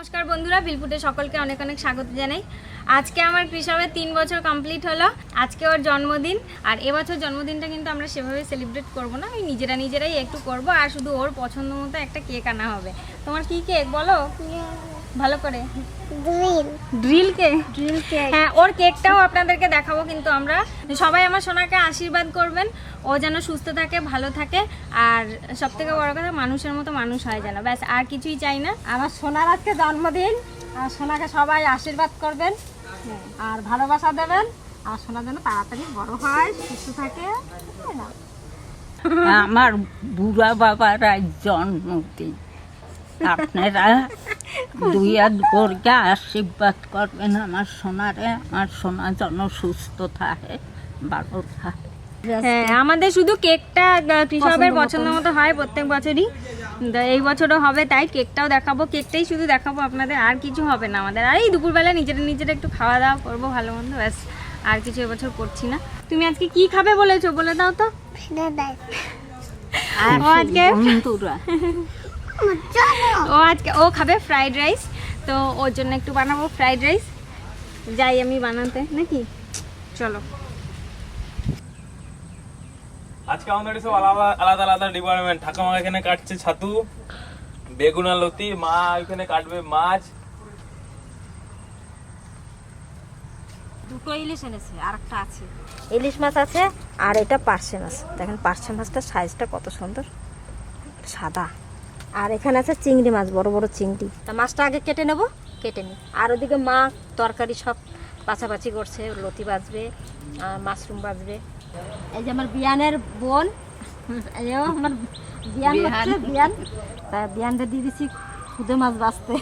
নমস্কার বন্ধুরা, বিলপুটে সকলকে অনেক অনেক স্বাগত জানাই। আজকে আমার কৃষকের তিন বছর কমপ্লিট হলো, আজকে ওর জন্মদিন, আর এবছর জন্মদিনটা কিন্তু আমরা সেভাবে সেলিব্রেট করব না আমি নিজেরা নিজেরাই একটু করব, আর শুধু ওর পছন্দ মতো একটা কেক আনা হবে। তোমার কী কেক বলো? ভালো করে? গ্রিল ড্রিল কেক গ্রিল হ্যাঁ ওর কেকটাও আপনাদেরকে দেখাবো কিন্তু আমরা। সবাই আমার সোনাকে আশীর্বাদ করবেন। ও যেন সুস্থ থাকে ভালো থাকে। আর সব থেকে বড় কথা মানুষের মতো মানুষ হয় যেন। ব্যাস আর কিছুই চাই না। আমার সোনার আজকে জন্মদিন। আর সোনাকে সবাই আশীর্বাদ করবেন। আর ভালোবাসা দেবেন। আর সোনা যেন তাড়াতাড়ি বড় হয় সুস্থ থাকে। আমার বুড়া বাবার জন্মদিন। আপনারা দুই হাত গড়কে আশীর্বাদ করবেন আমার সোনারে। আমার সোনা যেন সুস্থ থাকে ভালো থাকে। হ্যাঁ আমাদের শুধু কেকটা কৃষকের পছন্দ মতো হয় প্রত্যেক বছরই। তো এই বছরও হবে তাই কেকটাও দেখাবো। কেকটাই শুধু দেখাবো আপনাদের আর কিছু হবে না আমাদের। আর এই দুপুরবেলা নিজেরা নিজেরা একটু খাওয়া দাওয়া করব ভালো মন্দ ব্যাস আর কিছু এবছর করছি না। তুমি আজকে কি খাবে বলেছ? বলে দাও তো। আজকে ও আজকে ও খাবে ফ্রাইড রাইস তো ওর জন্য একটু বানাবো ফ্রাইড রাইস যাই আমি বানাতে নাকি? চলো। আজকে আমাদের সব আলাদা আলাদা আলাদা ডিপার্টমেন্ট ঠাকুমা এখানে কাটছে ছাতু বেগুন আর লতি মা এখানে কাটবে মাছ। দুটো ইলিশ এনেছে আর একটা আছে। ইলিশ মাছ আছে আর এটা পার্শে মাছ। দেখেন পার্শে মাছটার সাইজটা কত সুন্দর। সাদা। আর এখানে আছে চিংড়ি মাছ বড় বড় চিংড়ি। তা মাছটা আগে কেটে নেব? কেটে নিই আর ওদিকে মা তরকারি সব বাছাবাছি করছে লতি বাজবে মাশরুম বাজবে। এই যে আমার বিয়ানের বোন এই আমার বিয়ান হচ্ছে বিয়ান। তা বিয়ানটা দিয়ে দিছি খুদে মাছ বাঁচতে।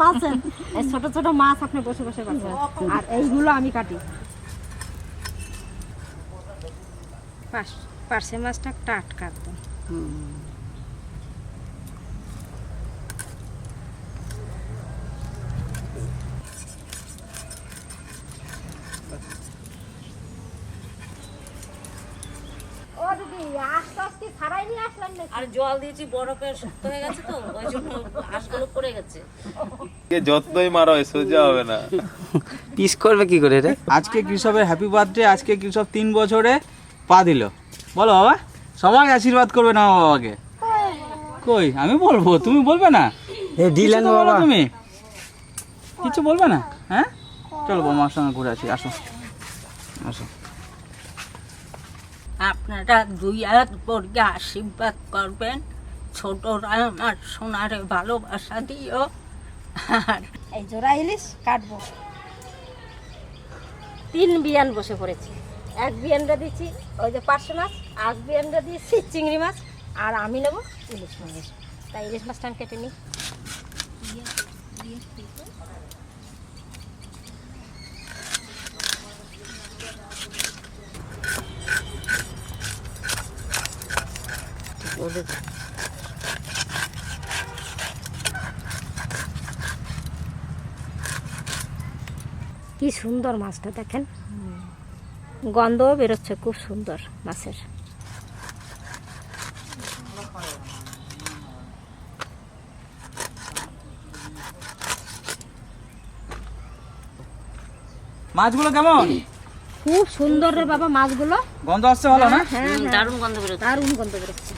মাছেন এই ছোট ছোট মাছ আপনি বসে বসে বাঁচবেন আর এইগুলো আমি কাটি। পার্শ- পার্শে মাছটা টাটকা একদম আস্তে আস্তে ছাড়াই নিয়ে আসলাম না আর জল দিয়েছি বরফে শক্ত হয়ে গেছে তো ওই জন্য হাঁসগুলো পড়ে গেছে। যতই মারো সোজা হবে না। পিস করবে কি করে রে? আজকে কৃষকের হ্যাপি বার্থডে আজকে কৃষক তিন বছরে পা দিল। বলো বাবা সবাই আশীর্বাদ করবে না বাবাকে? কই? আমি বলব তুমি বলবে না? দিলেন বাবা। তুমি। কিছু বলবে না? হ্যাঁ? চলো বাবার সঙ্গে ঘুরে আসি আসো। আসো। আপনারা দুই হাত গড়কে আশীর্বাদ করবেন। ছোটরা আমার সোনারে ভালোবাসা দিও। আর এই জোড়া ইলিশ কাটবো। তিন বিয়ান বসে পড়েছি। এক বিয়ানটা দিচ্ছি, ওই যে পার্শে মাছ এক বিয়ানটা দিয়েছি চিংড়ি মাছ, আর আমি নেব ইলিশ মাছ। তাই ইলিশ মাছটা আমি কেটে নিই। কি সুন্দর মাছটা দেখেন। গন্ধও বেরোচ্ছে খুব সুন্দর মাছের। মাছগুলো কেমন? খুব সুন্দর রে বাবা মাছগুলো। গন্ধ আসছে ভালো না? হ্যাঁ দারুণ গন্ধ বেরোচ্ছে। দারুণ গন্ধ বেরোচ্ছে।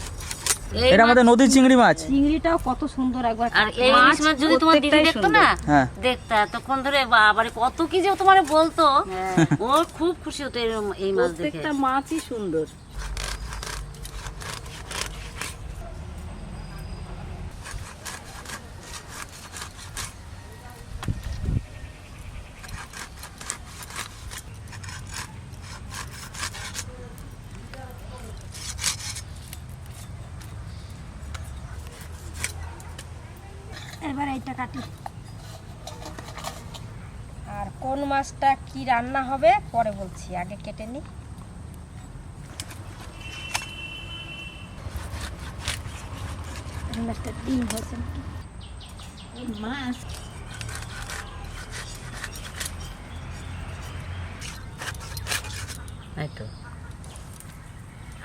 এটা আমাদের নদীর চিংড়ি মাছ। চিংড়িটাও কত সুন্দর একবার। আর এই ইলিশ মাছ যদি তোমার দিদি দেখতো না হ্যাঁ। দেখতা তখন ধরে বাবারে কত কি যে তোমার বলতো। ও খুব খুশি হতো এই মাছ দেখে। মাছই সুন্দর এবার এইটা কাটি আর কোন মাছটা কি রান্না হবে পরে বলছি আগে কেটে নি মাছটা ডিম হয়েছে মাছ।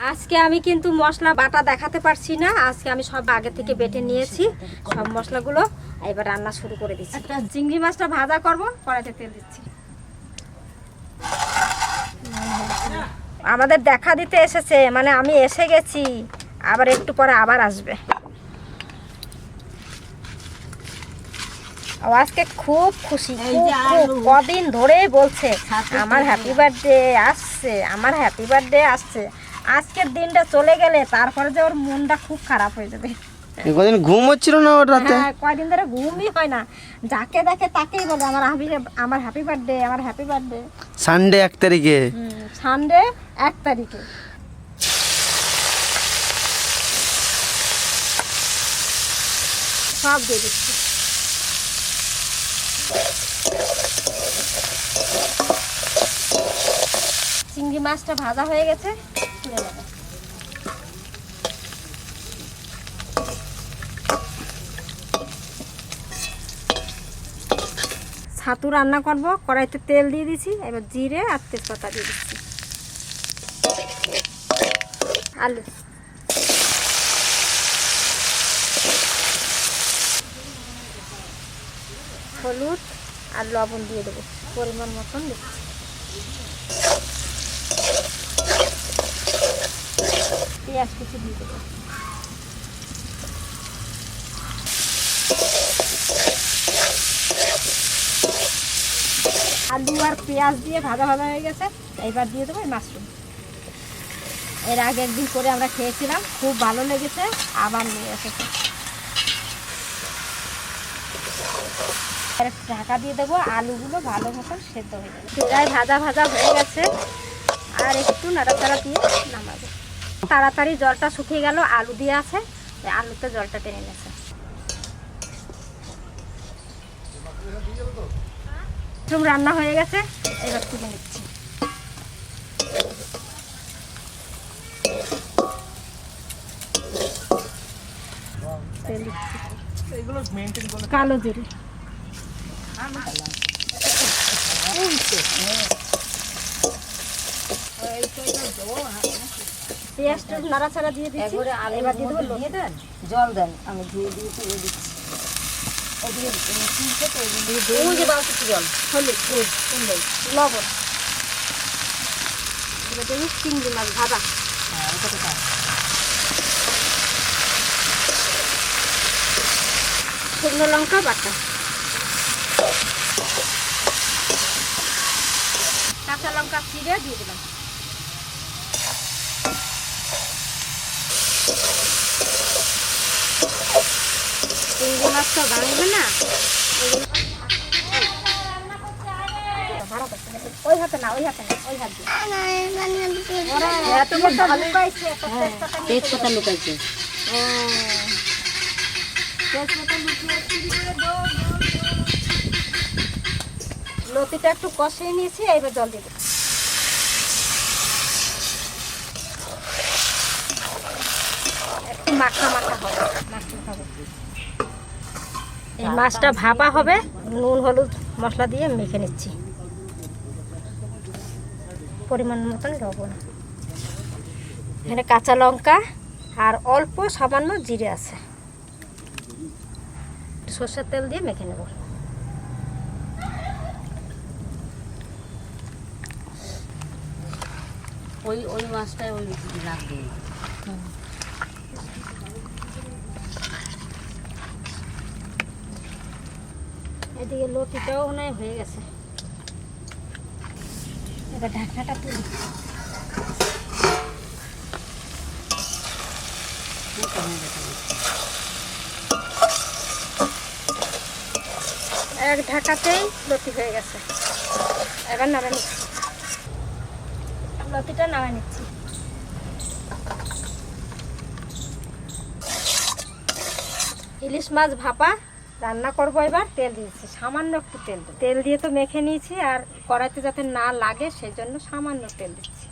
আজকে আমি কিন্তু মশলা বাটা দেখাতে পারছি না আজকে আমি সব আগে থেকে বেটে নিয়েছি সব মশলাগুলো। এবার রান্না শুরু করে দিচ্ছি। চিংড়ি মাছটা ভাজা করব কড়াইতে তেল দিচ্ছি। আমাদের দেখা দিতে এসেছে মানে আমি এসে গেছি আবার একটু পরে আবার আসবে। ও আজকে খুব খুশি। কদিন ধরে বলছে আমার হ্যাপি বার্থডে আসছে আমার হ্যাপি বার্থডে আসছে। আজকের দিনটা চলে গেলে তারপরে যে ওর মনটা খুব খারাপ হয়ে যাবে। কদিন ঘুম হচ্ছিল না ওর রাতে? হ্যাঁ কয়দিন ধরে ঘুমই হয় না। যাকে দেখে তাকেই বলে আমার হ্যাপি আমার হ্যাপি বার্থডে আমার হ্যাপি বার্থডে সানডে এক তারিখে। সানডে এক তারিখে। সব দিয়ে দিচ্ছি। চিংড়ি মাছটা ভাজা হয়ে গেছে। তুলে নেব। ছাতু রান্না করব। কড়াইতে তেল দিয়ে দিছি, এবার জিরে আর তেজপাতা দিয়ে দিচ্ছি। আলু। হলুদ আর লবণ দিয়ে দেবো, পরিমাণ মতন দিচ্ছি। পেঁয়াজ কিছু দিয়ে দেবো। আলু আর পেঁয়াজ দিয়ে ভাজা ভাজা হয়ে গেছে। এইবার দিয়ে দেবো মাশরুম। এর আগে একদিন করে আমরা খেয়েছিলাম, খুব ভালো লেগেছে, আবার নিয়ে এসেছে। ঢাকা দিয়ে দেবো আলুগুলো ভালো মতন সেদ্ধ হয়ে যাবে চুলায় ভাজা ভাজা হয়ে গেছে। আর একটু নাড়াচাড়া দিয়ে নামাবো। তাড়াতাড়ি জলটা শুকিয়ে গেল, আলু দিয়ে আছে। আলুতে জলটা টেনে নিয়েছে। মাশরুম রান্না হয়ে গেছে এবার তুলে নিচ্ছি। কালো জিরে। পেঁয়াজটা নাড়াচাড়া দিয়ে দিচ্ছি। এবার দিয়ে দেবো। জল দেন। আমি ধুয়ে দিয়ে তুলে দিচ্ছি ওই যে বালতিতে জল হলুদ সুন্দর লবণ চিংড়ি মাছ ভাজা শুকনো লঙ্কা বাটা কাঁচা লঙ্কা চিড়ে দিয়ে দিলাম। মাছ তো ভাঙবে না। ওই হাতে না ওই হাতে না ওই হাত দিয়ে। ওরা এত কথা লুকাইছে, এত তেজপাতা লুকাইছে। ও, তেজপাতা লুকিয়ে চুরি করে দাও, দাও, দাও। লতিটা একটু কষিয়ে নিয়েছি এবার জল দিয়ে দেবো। একটু মাখা মাখা হবে মাখা হবে। এই মাছটা ভাপা হবে, নুন, হলুদ মশলা দিয়ে মেখে নিচ্ছি। পরিমাণ মতন লবণ। এখানে কাঁচা লঙ্কা আর অল্প সামান্য জিরে আছে। সর্ষের তেল দিয়ে মেখে নেব। ওই ওই মাছটাই ওই লাগবে এদিকে লতিটাও মনে হয় গেছে। এবার ঢাকনাটা তুলি। এক ঢাকাতেই লতি হয়ে গেছে। এবার নামে নিচ্ছি। লতিটা নামে নিচ্ছি। ইলিশ মাছ ভাপা রান্না করব এবার, তেল দিয়েছি, সামান্য একটু তেল। তেল দিয়ে তো মেখে নিয়েছি আর কড়াইতে যাতে না লাগে সেই জন্য সামান্য তেল দিচ্ছি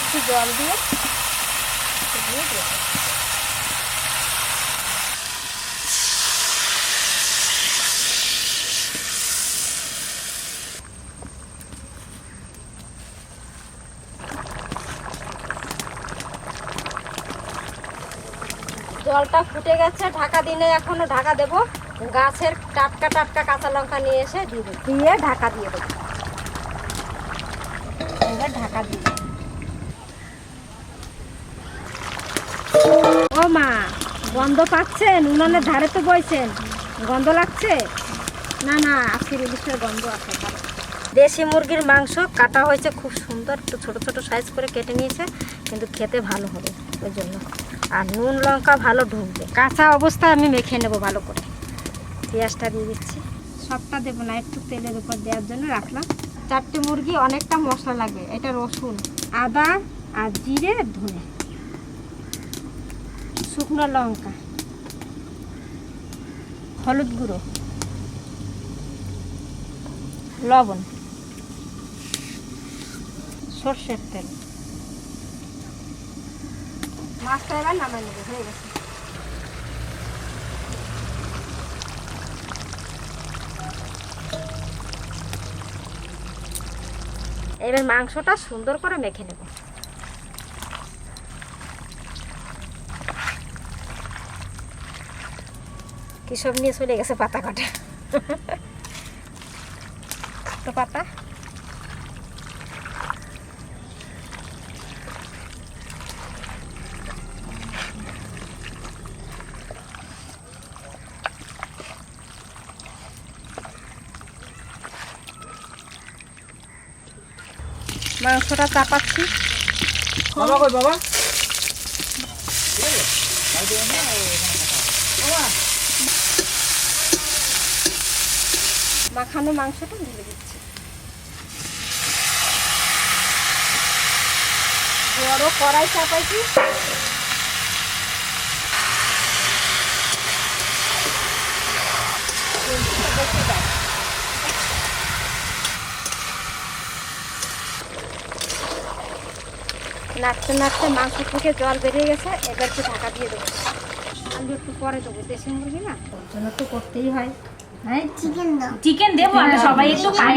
একটু জল দিয়ে দিয়েছি। জলটা ফুটে গেছে, ঢাকা দিনে এখনও ঢাকা দেব। গাছের টাটকা টাটকা কাঁচা লঙ্কা নিয়ে এসে দিয়ে দিয়ে ঢাকা দিয়ে দেবো। ঢাকা দিয়ে। ও মা, গন্ধ পাচ্ছেন? উনানের ধারে তো বইছেন। গন্ধ লাগছে? না না আজকের ইলিশের গন্ধ আছে, ভালো। দেশি মুরগির মাংস কাটা হয়েছে খুব সুন্দর, একটু ছোট ছোট সাইজ করে কেটে নিয়েছে, কিন্তু খেতে ভালো হবে, ওই জন্য। আর নুন লঙ্কা ভালো ঢুকবে। কাঁচা অবস্থায় আমি মেখে নেব ভালো করে। পেঁয়াজটা দিয়ে দিচ্ছি। সবটা দেবো না একটু তেলের উপর দেওয়ার জন্য রাখলাম। চারটে মুরগি অনেকটা মশলা লাগবে। এটা রসুন আদা আর জিরে ধনে। শুকনো লঙ্কা। হলুদ গুঁড়ো। লবণ। সর্ষের তেল। মাছটা এবার নামাই নেবে, হয়ে গেছে। এবার মাংসটা সুন্দর করে মেখে নেব। কি সব নিয়ে চলে গেছে পাতা কাটা? তো পাতা। মাংসটা চাপাচ্ছি। বাবা কই বাবা? মাখানো মাংসটা ঢেলে দিচ্ছি। বড় কড়াই চাপাইছি। নাড়তে নাড়তে মাংস থেকে জল বেরিয়ে গেছে এবার একটু ঢাকা দিয়ে দেবো। আলু একটু পরে দেবো দেশি মুরগি না? ওর জন্য তো করতেই হয় হ্যাঁ? চিকেন দাও। চিকেন দেবো আমরা সবাই একটু খাই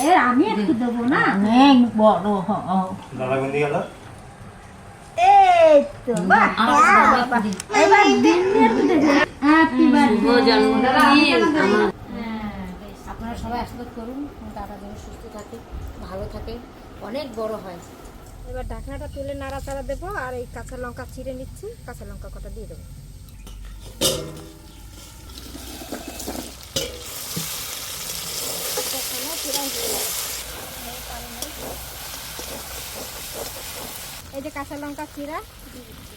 এ আমি একটু দেবো না? অনেক বড় হও এই তো বাহ, বাহ, এবার দিন একটু দেবে। হ্যাপি আপনারা সবাই আশীর্বাদ করুন দাদা যেন সুস্থ থাকে, ভালো থাকে। অনেক বড় হয়। এবার ঢাকনাটা তুলে নাড়াচাড়া দেবো আর এই কাঁচা লঙ্কা চিড়ে নিচ্ছি। কাঁচা লঙ্কা কটা দিয়ে দেবো। এই যে কাঁচা লঙ্কা চিরা দিয়ে দিচ্ছি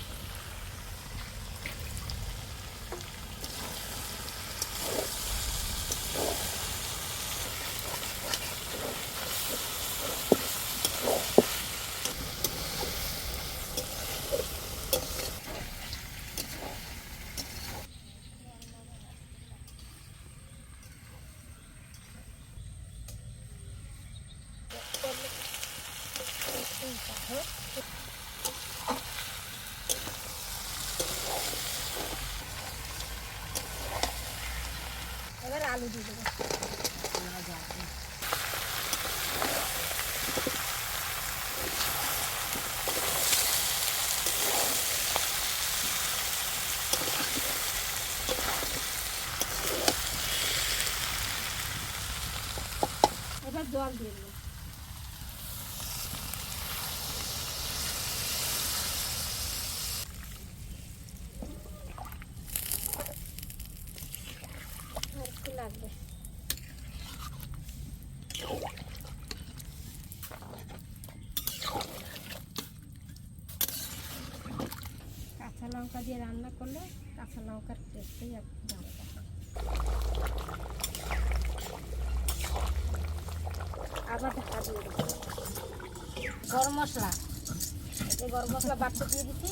এবার আলু দিয়ে দেবো এবার জল দিয়ে দেবো আর একটু লাগবে কাঁচা লঙ্কা দিয়ে রান্না করলে কাঁচা লঙ্কার টেস্টেই একটু ভালো থাকে আবার ঢাকা দিয়ে দেবো গরম মশলা এই গরম মশলা বাড়তে দিয়ে দিচ্ছি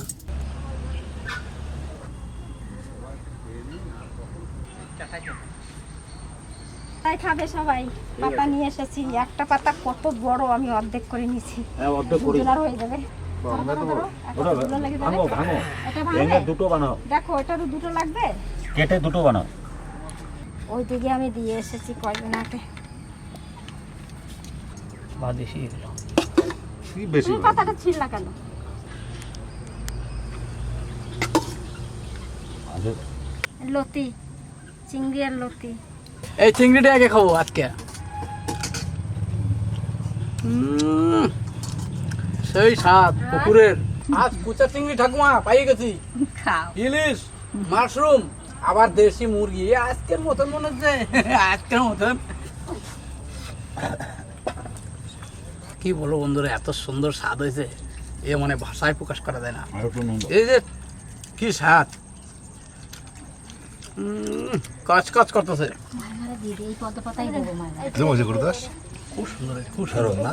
তাই খাবে সবাই। পাতা নিয়ে এসেছি। একটা পাতা কত বড় আমি অর্ধেক করে নিয়েছি। দুজনার হয়ে যাবে। দেখো এটারও দুটো লাগবে? কেটে দুটো বানাও। ওই দিকে আমি দিয়ে এসেছি কয়দিন আগে। বা দেশি এগুলো লতি চিংড়ি আর লতি। এই চিংড়িটা আগে খাব আজকে। সেই সাত পুকুরের। আজ কুচা চিংড়ি ঠাকুমা পাই গেছি। ইলিশ মাশরুম আবার দেশি মুরগি। আজকের মতন মনে হচ্ছে আজকের মতন। কি বলব বন্ধুরা এত সুন্দর স্বাদ হয়েছে। এ মানে ভাষায় প্রকাশ করা যায় না। এই যে কি স্বাদ। উম, কচকচ করতেছে। খুব সুন্দর খুব না?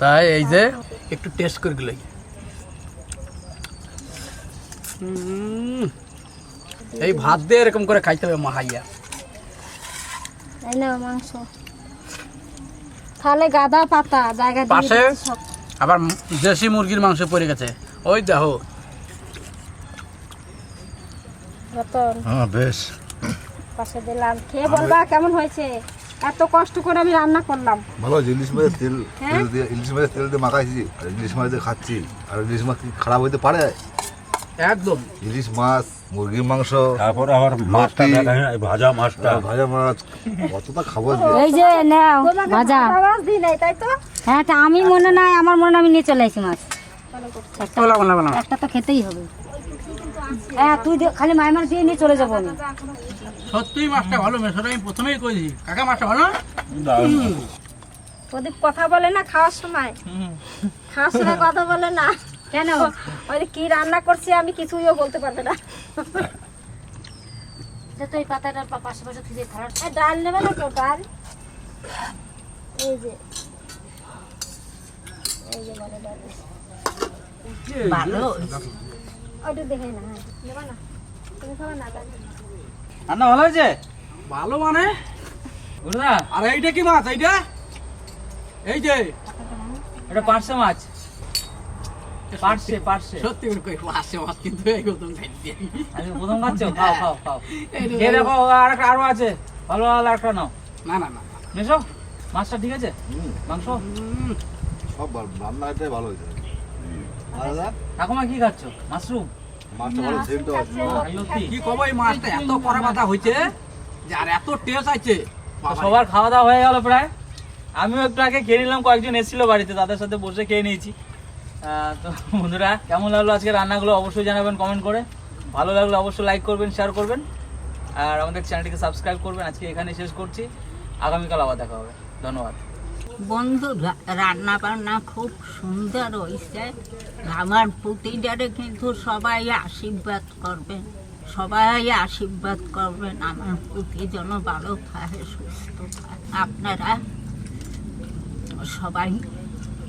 তাই এই যে একটু টেস্ট করে গেলে। এই ভাত দিয়ে এরকম করে খাইতে হবে মাহাইয়া না মাংস। তাহলে গাদা পাতা জায়গা পাশে আবার দেশি মুরগির মাংস পড়ে গেছে। ওই দেখো। হ্যাঁ বেশ। পাশে দিলাম। খেয়ে বলবা কেমন হয়েছে? এত কষ্ট করে আমি রান্না করলাম। ভালো ইলিশ মাছের তেল হ্যাঁ? দিয়ে ইলিশ মাছের তেল দিয়ে মাখাইছি আর ইলিশ মাছ দিয়ে খাচ্ছি। আর ইলিশ মাছ কি খারাপ হইতে পারে? একদম। ইলিশ মাছ মুরগির মাংস তারপরে আবার মাছটা ভাজা মাছটা। ভাজা মাছ কতটা খাব এই যে নাও ভাজা। দিই নাই তাই তো? হ্যাঁ তা আমি মনে নাই আমার মনে আমি নিয়ে চলে আসি মাছ। বলা বলা বলা। একটা তো খেতেই হবে। হ্যাঁ তুই খালি মাইমার দিয়ে নিয়ে চলে যাব আমি। সত্যিই মাছটা ভালো মেশোটা আমি প্রথমেই কইছি। কাকা মাছটা ভালো? প্রদীপ কথা বলে না খাওয়ার সময়। খাওয়ার সময় কথা বলে না। কেন? ওই কি রান্না করছি আমি কিছুইও বলতে পারবে না। যে তো এই পাতাটা পা- পাশে পাশে ডাল নেবে না কেউ? ডাল? এই যে। এই যে বলে ডাল। ভালো। ওইটা দেখে না নেবে না? তুমি খাবে না? ডাল রান্না ভালো হয়েছে? ভালো মানে? বুঝলা আর এইটা কি মাছ? এইটা? এই যে। এটা পার্শে মাছ। পার্শে পার্শে সত্যি করে কই মাছে মাছ কিন্তু প্রথম খাচ্ছ খাও খাও খাও খেয়ে দেখো আর একটা আরও আছে? ভালো ভালো একটা নাও না না না মেশো মাছটা ঠিক আছে? মাংস সব ভালো রান্না এটাই ভালো হয়েছে ঠাকুমা কি খাচ্ছ? মাশরুম? মাছটা ভালো সেন্ট আছে লতি কি? কব এই মাছটা? এত কড়া পাতা হয়েছে যে আর এত টেস্ট আছে। সবার খাওয়া দাওয়া হয়ে গেল প্রায়। আমিও একটু আগে খেয়ে নিলাম কয়েকজন এসেছিল বাড়িতে তাদের সাথে বসে খেয়ে নিয়েছি। তো বন্ধুরা, কেমন লাগল আজকে রান্নাগুলো? অবশ্যই জানাবেন কমেন্ট করে। ভালো লাগলে অবশ্যই লাইক করবেন শেয়ার করবেন। আর আমাদের চ্যানেলটিকে সাবস্ক্রাইব করবেন। আজকে এখানে শেষ করছি। আগামীকাল আবার দেখা হবে। ধন্যবাদ। বন্ধু রান্না বান্না খুব সুন্দর হয়েছে আমার পুতিটারে কিন্তু সবাই আশীর্বাদ করবেন। সবাই আশীর্বাদ করবেন। আমার প্রতি যেন ভালো থাকে, সুস্থ থাকে। আপনারা সবাই